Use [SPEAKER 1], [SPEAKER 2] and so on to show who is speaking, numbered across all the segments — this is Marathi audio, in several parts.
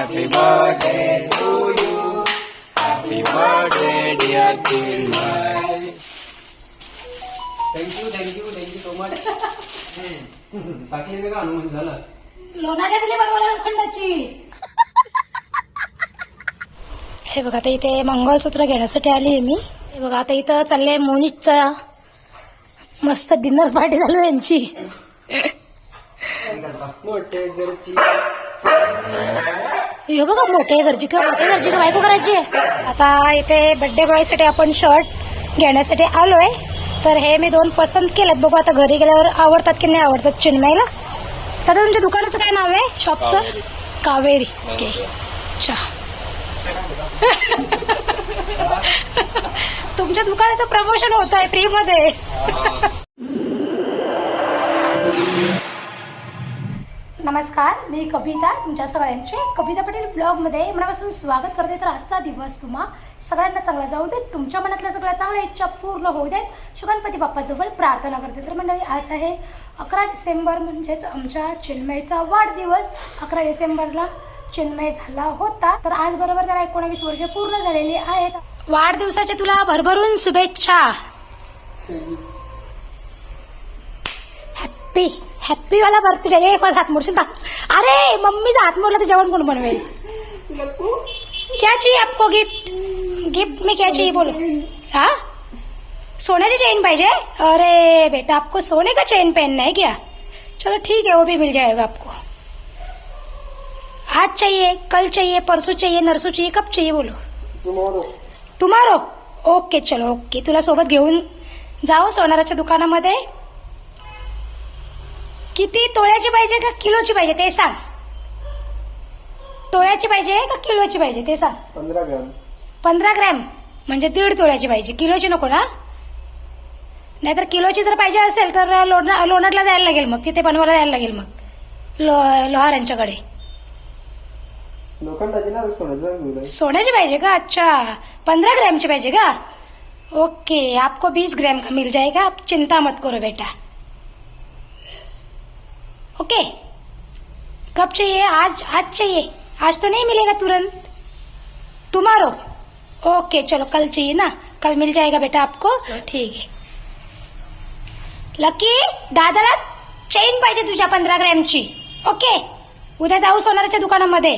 [SPEAKER 1] Happy birthday to you. Happy birthday, dear Chinmay.
[SPEAKER 2] Thank you thank you thank you so much साठी का हनुमान झालं.
[SPEAKER 3] लोणाच्या दिली बनवायला लोखंडाची. हे बघा आता इथे मंगळसूत्र घेण्यासाठी आली आहे मी. हे बघा आता इथं चाललंय मोनिजचा मस्त डिनर पार्टी चालू आहे यांची.
[SPEAKER 2] मोठे घरची.
[SPEAKER 3] हे बघा मोठे घरची का मोठे घरची का बायको करायची आहे आता इथे बर्थडे बॉयसाठी आपण शर्ट घेण्यासाठी आलोय. तर हे मी दोन पसंत केलेत. बघू आता घरी गेल्यावर आवडतात की नाही आवडतात चिन्मयला. दादा तुमच्या दुकानाचं काय नाव आहे? शॉपचं कावेरी. ओके अच्छा. तुमच्या दुकानाचं प्रमोशन होत आहे फ्री नमस्कार मी कविता तुमच्या सगळ्यांचे कविता पटेल ब्लॉगमध्ये मनापासून स्वागत करते. तर आजचा दिवस तुम्हा सगळ्यांना चांगला जाऊ देत तुमच्या मनातल्या सगळ्या चांगल्या इच्छा पूर्ण होऊ देत. शुगणपती बाप्पाजवळ प्रार्थना करते. तर मंडळी आज आहे अकरा डिसेंबर म्हणजेच आमच्या चिन्मयचा वाढदिवस. अकरा डिसेंबरला चिन्मय झाला होता. तर आज बरोबर त्याला एकोणावीस वर्ष पूर्ण झालेली आहेत. वाढदिवसाच्या तुला भरभरून शुभेच्छा. हॅप्पी हॅप्पी वाला बर्थडे पण हात मोडशील अरे मम्मीचा हात मोडला तर जेवण कोण बनवेल? क्या चाहिए आपको गिफ्ट गिफ्ट में क्या चाहिए बोलो. हाँ? सोने की चेन पाहिजे? अरे बेटा आपको सोने का चेन पहनना है क्या? चलो ठीक है वो भी मिल जाएगा आपको. आज चाहिए कल चाहिए परसों चाहिए नरसों चाहिए कब चाहिए बोलो?
[SPEAKER 2] टुमॉरो
[SPEAKER 3] टुमारो ओके चलो ओके तुला सोबत घेऊन जाओ सोनाराच्या दुकानामध्ये. किती तोळ्याची पाहिजे का किलोची पाहिजे ते सांग. तोळ्याची पाहिजे का किलोची पाहिजे ते सांग.
[SPEAKER 2] पंधरा ग्राम.
[SPEAKER 3] पंधरा ग्रॅम. म्हणजे दीड तोळ्याची पाहिजे. किलोची नको ना. नाहीतर किलोची जर पाहिजे असेल तर लोणार लोणारला जायला लागेल मग. तिथे बनवायला जायला लागेल मग. लो लोहार यांच्याकडे
[SPEAKER 2] सोन्याचं
[SPEAKER 3] सोन्याची पाहिजे का? अच्छा. पंद्रह ग्राम की पाहिजे का? ओके. आपको बीस ग्राम का मिल जाएगा? आप चिंता मत करो बेटा. ओके। कब चाहिए? आज आज चाहिए। आज तो नहीं मिलेगा तुरंत। टुमारो ओके चलो कल चाहिए ना? कल मिल जाएगा बेटा आपको। ठीक है। लकी दादाला चेन पाहिजे तुझ्या पंधरा ग्रॅमची. ओके। उद्या जाऊ सोनाराच्या दुकानामध्ये.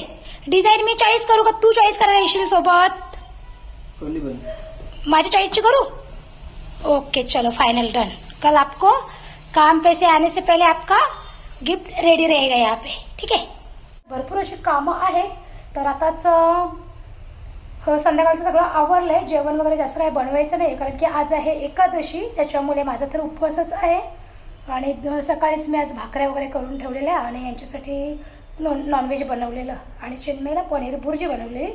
[SPEAKER 3] डिझाईन मी चॉईस करू का? तू चॉईस करायला येशील सोबत.
[SPEAKER 2] खोली बंद
[SPEAKER 3] माझी चॉईसची करू? ओके चलो फाइनल डन कल आपको काम पे से आने से पहले आपका गिफ्ट रेडी रहेगा यहाँ पे ठीक आहे भरपूर अशी कामं आहेत. तर आताच संध्याकाळचं सगळं आवरलंय. जेवण वगैरे जास्त काही बनवायचं नाही कारण की आज आहे एकादशी त्याच्यामुळे माझा तर उपवासच आहे. आणि सकाळीच मी आज भाकऱ्या वगैरे करून ठेवलेल्या आणि यांच्यासाठी नॉन नॉनव्हेज बनवलेलं. आणि चिन्मयला पनीर भुर्जी बनवली.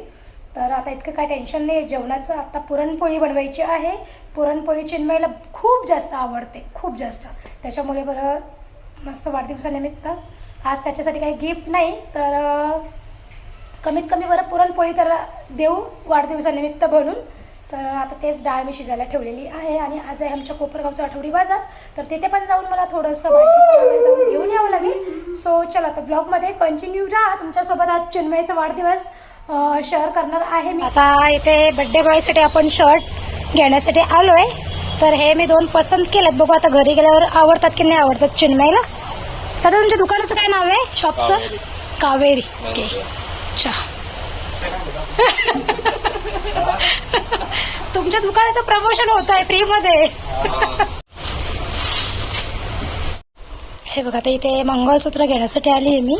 [SPEAKER 3] तर आता इतकं काय टेन्शन नाही जेवणाचं आता पुरणपोळी बनवायची आहे. पुरणपोळी चिन्मयला खूप जास्त आवडते खूप जास्त. त्याच्यामुळे बरं मस्त वाढदिवसानिमित्त आज त्याच्यासाठी काही गिफ्ट नाही तर कमीत कमी बरं पुरणपोळी तर देऊ वाढदिवसानिमित्त बनून. तर आता तेच डाळ मी शिजायला ठेवलेली आहे आणि आज आहे आमच्या कोपरगावचा आठवडी बाजार. तर तिथे पण जाऊन मला थोडंसं भाजीपाला वगैरे जाऊन घेऊन यावं लागेल. सो चला तर ब्लॉगमध्ये कंटिन्यू राहा. तुमच्यासोबत आज चिन्मयचा वाढदिवस शेअर करणार आहे मी. आता इथे बड्डे बॉयसाठी आपण शर्ट घेण्यासाठी आलो आहे तर हे मी दोन पसंत केलेत. बघू आता घरी गेल्यावर आवडतात की नाही आवडतात चिन्मयला. दादा तुमच्या दुकानाचं काय नाव आहे? शॉपचं कावेरी. ओके अच्छा. तुमच्या दुकानाचं प्रमोशन होत आहे फ्री मध्ये. हे बघा आता इथे मंगळसूत्र घेण्यासाठी आली आहे मी.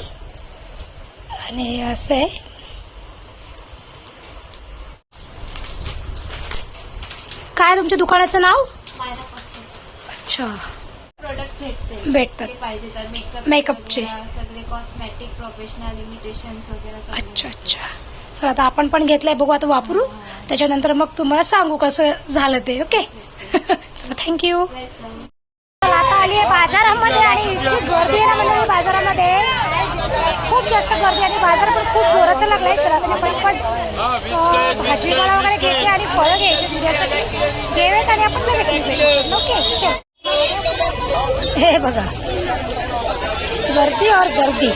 [SPEAKER 3] आणि असं आहे. काय तुमच्या दुकानाचं नाव? अच्छा.
[SPEAKER 4] प्रोडक्ट भेटते.
[SPEAKER 3] भेटतात.
[SPEAKER 4] पाहिजे तर मेकअप
[SPEAKER 3] मेकअपचे.
[SPEAKER 4] सगळे कॉस्मॅटिक प्रोफेशनल इमिटेशन वगैरे
[SPEAKER 3] अच्छा अच्छा. सर आता आपण पण घेतलंय बघू आता वापरू. त्याच्यानंतर मग तुम्हाला सांगू कसं झालं ते ओके? चला थँक्यू आता आली आहे बाजारामध्ये आणि गर्दी आहे ना बाजारामध्ये. खूप जास्त गर्दी आणि बाजार पण खूप जोराचा लागलाय. चला तर आपण पण अं, भाजीपाला वगैरे घ्यायची आणि फळं घ्यायची तुझ्यासाठी. घेऊयात आणि आपण लगेच. ओके आहे. हे बघा. गर्दी और गर्दी.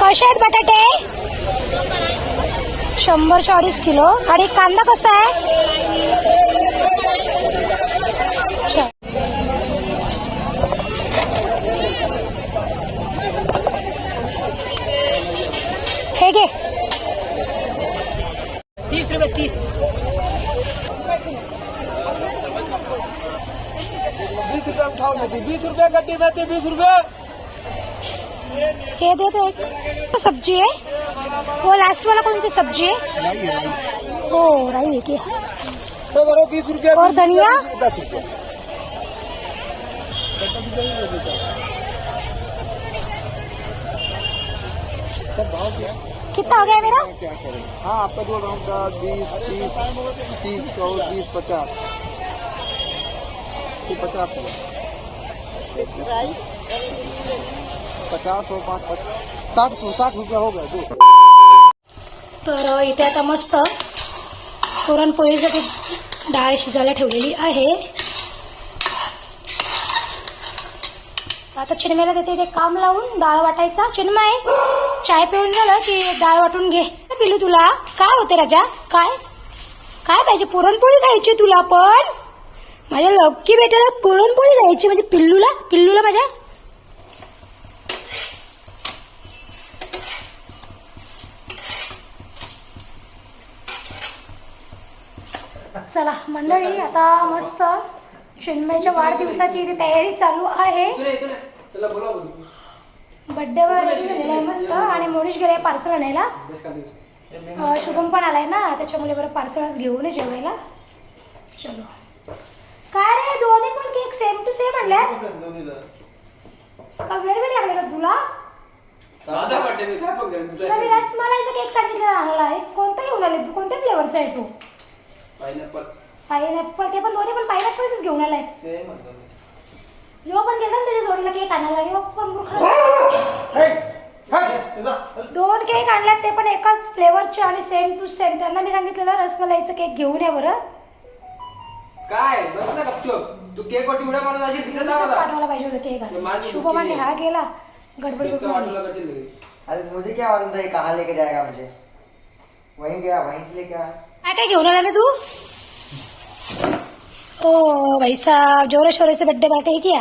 [SPEAKER 3] कसे आहेत बटाटे? शंभर चाळीस किलो. आणि कांदा कसा आहे?
[SPEAKER 2] रुपये
[SPEAKER 1] गड्डी में थी बीस रुपये
[SPEAKER 3] ये दे दो एक सब्ज़ी है। वो लास्ट वाला कौन सी सब्ज़ी है? ओ राई है क्या?
[SPEAKER 1] तो बड़े बीस रुपये
[SPEAKER 3] और धनिया?
[SPEAKER 1] दस रुपये
[SPEAKER 3] कितना हो गया मेरा?
[SPEAKER 1] क्या करें हाँ आपका जोड़ रहा हूँ बीस तीस तीस सौ बीस पचास पचास हुआ। पचास साठ साठ रुपया हो गया
[SPEAKER 3] तर इथे आता मस्त पुरणपोळीसाठी डाळ शिजायला ठेवलेली आहे. आता चिन्मयला देते ते काम लावून डाळ वाटायचा. चिन्मय चाय पिऊन झालं की डाळ वाटून घे. पिलू तुला काय होते राजा? काय? काय पाहिजे? पुरणपोळी खायची तुला पण? माझ्या लक्की बेटाला पुरणपोळी खायची म्हणजे पिल्लूला? पिल्लूला माझ्या? चला मंडळी आता मस्त चिन्मयच्या वाढदिवसाची इथे तयारी चालू आहे. बड्डेवर झालेला आहे मस्त आणि मोनिश गेले पार्सल आणायला. शुभम पण आलाय ना त्याच्यामुळे बरं पार्सलच घेऊन ये जेवायला. चलो. काय रे दोन्ही पण केक सेम टू सेम आणल्या का वेळ वेळ लागले का तुला?
[SPEAKER 2] माझा बर्थडे मी काय पण करेन
[SPEAKER 3] तुला मी रसमलाईचा केक सांगितलेला आणला आहे. कोणता घेऊन आले? तू कोणत्या फ्लेवरचा आहे तो?
[SPEAKER 2] पायनॅपल
[SPEAKER 3] पायनॅपल ते पण दोन्ही पण पायनॅपलच घेऊन आलाय. यो पण गेला ना त्याच्या जोडीला केक आणायला. यो पण मूर्ख. दोन केक आणल्यात ते पण एकाच फ्लेवरचे आणि सेम टू सेम त्यांना मी सांगितलेलं रसमलाईचं केक घेऊन या बरं.
[SPEAKER 2] काय? बस ना गपचूप. तू केक वाटी उड्या मारत असेल तिकडे जा
[SPEAKER 3] पाठवायला पाहिजे होतं केक शुभम आणि हा गेला. गडबड
[SPEAKER 2] करशील
[SPEAKER 5] अरे मुझे क्या मालूम था ये कहाँ लेके जाएगा मुझे? वहीं गया वहीं से लेके आया।
[SPEAKER 3] काय काय घेऊन आला तू? ओ भाई साहब जोरे शोरे से बर्थडे पार्टी है क्या?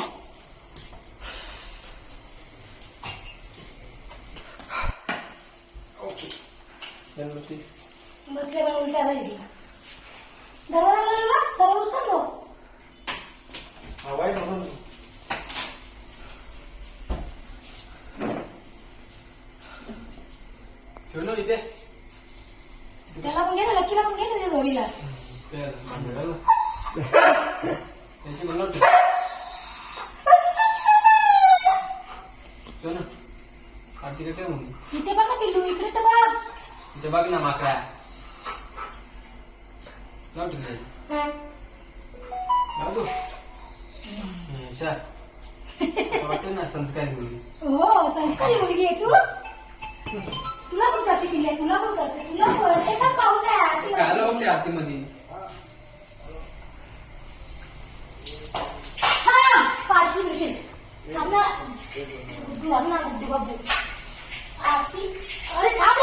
[SPEAKER 3] बसले पण तुला दरवाज़ा लागला दरवाजा उचल दो
[SPEAKER 2] ठेव ना इथे
[SPEAKER 3] त्याला पण घे ना लकीला पण घे ना तुझ्या जोडीला
[SPEAKER 2] ते मांडीवर ना. त्यांची म्हणलं ठेव. चल ना. आरतीला ठेव मग.
[SPEAKER 3] इथे बघ ना पिल्लू इकडे
[SPEAKER 2] तू. ना संस्कारी मुलगी.
[SPEAKER 3] हो संस्कारी मुलगी आहे तू. तुला पण करते पिल्ले तुला पण करते तुला पण. एका पाहुण्या
[SPEAKER 2] काय लावून त्या आरतीमध्ये?
[SPEAKER 3] हा बाबू आरती. अरे थांब.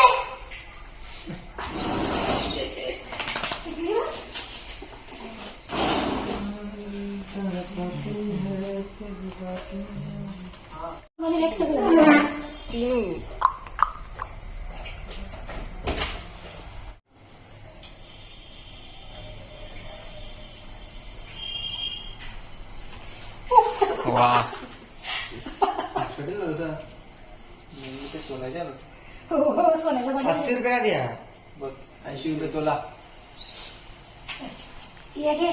[SPEAKER 2] तसं
[SPEAKER 3] हो हो सोन्याचा बर्थडे
[SPEAKER 5] अस्सी रुपये का दिया
[SPEAKER 2] ऐंशी रुपये तोला
[SPEAKER 3] ये घे.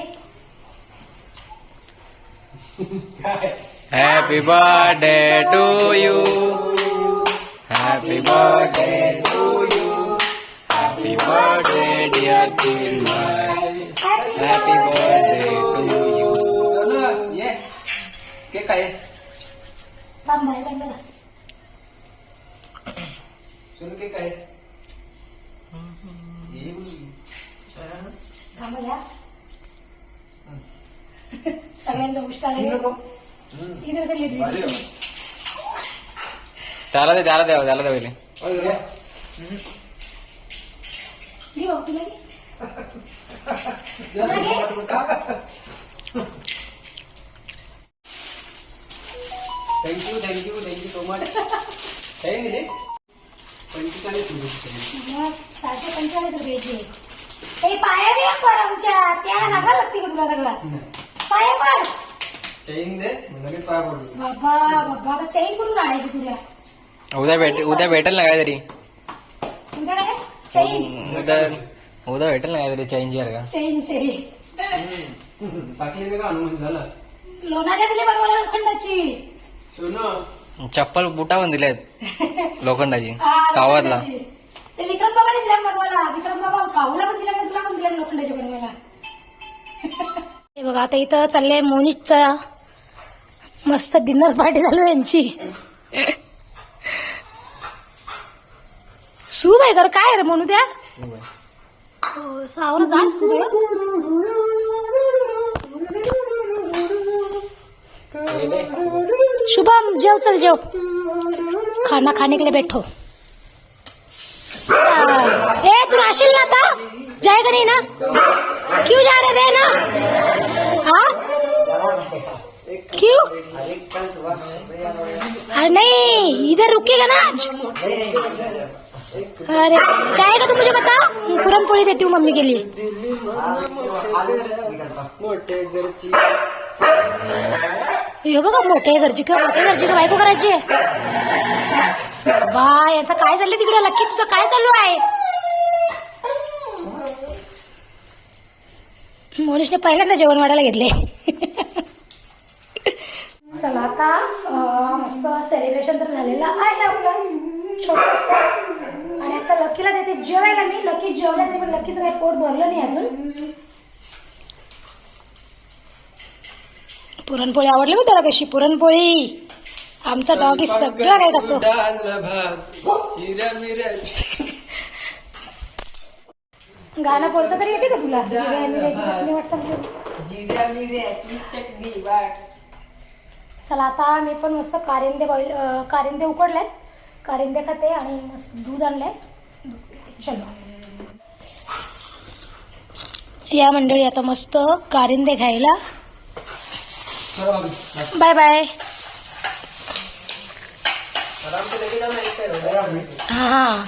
[SPEAKER 2] काय?
[SPEAKER 1] Happy birthday to you happy birthday to you happy birthday dear Chinmay happy birthday to you
[SPEAKER 2] चल, ये. केक काय
[SPEAKER 3] सगळ्यांचा उष्टा इथे कसं लिहिली?
[SPEAKER 1] त्याला दे त्याला द्यावं त्याला द्या पहिले
[SPEAKER 2] अरे
[SPEAKER 3] तुला. तुला.
[SPEAKER 2] Thank you thank you thank you so much काही नाही रे पंचेचाळीस रुपये
[SPEAKER 3] मग सहाशे पंचेचाळीस रुपयाची हे पाया बी पर आमच्या. त्या नाका लागते का तुला सगळं. पाया पड.
[SPEAKER 2] चेन दे लगेच पाया पडलो
[SPEAKER 3] बाबा बाबा आता चैन कुठून आणायची तुला?
[SPEAKER 6] उद्या भेट उद्या भेटेल ना काहीतरी.
[SPEAKER 3] तुमच्या काय? चैन
[SPEAKER 6] उद्या उद्या भेटेल ना काहीतरी चेंज का
[SPEAKER 3] चैन चैन
[SPEAKER 2] साखळी का हनुमान झालं?
[SPEAKER 3] लोणाट्या दिली बनवायला लोखंडाची.
[SPEAKER 2] सोनं
[SPEAKER 6] चप्पल बुटा पण दिलेत लोखंडाची सावधला.
[SPEAKER 3] ते विक्रम बाबाने दिल्या बनवायला. विक्रम बाबा भाऊला पण दिल्या तुला पण दिल्या लोखंडाची बनवायला. हे बघा आता इथं चाललंय मोनिजचा मस्त डिनर पार्टी चालू आहे यांची. सूप आहे कर काय रे म्हणू त्या? हो, सावरं जाड सूप आहे. शुभम जेव चल जेव. खाना खाने के लिए बैठो. ए तू राशील ना था जाएगा नहीं ना? क्यों जा रहे रे ना? हाँ? क्यों?
[SPEAKER 5] अरे
[SPEAKER 3] अरे नहीं इधर रुकेगा ना आज? अरे जाएगा का मुझे बता? पुरणपोळी पोली देती हूँ मम्मी के लिए हे बघा मोठे घरची का मोठे घरची का बायको करायची बा याचं काय चाललंय तिकडे? लक्की तुझं काय चालू आहे? मोनिशने पहिल्यांदा जेवण वाढायला घेतले चला आता मस्त सेलिब्रेशन तर झालेलं आहे आपलं. छोटस. आणि आता लकीला देते. जेवायला मी. लकी जेवल्या तरी पण लकीचं काही पोट भरलं नाही अजून. पुरणपोळी आवडली मी त्याला कशी? पुरणपोळी. आमचा डॉगी सगळं काय
[SPEAKER 2] मिऱ्याची
[SPEAKER 3] गाणं बोलता तरी येते का तुला? जिऱ्या मिऱ्याची चटणी वाट सांगतो.
[SPEAKER 2] जिऱ्या मिऱ्याची चटणी वाट.
[SPEAKER 3] चला आता मी पण मस्त कारिंदे बॉईल कारिंदे उकडलेत कारिंदे खाते आणि मस्त दूध आणलंय. दूध पिते. चलो. या मंडळी आता मस्त कारिंदे घ्यायला. बाय बाय
[SPEAKER 2] हो
[SPEAKER 3] हा.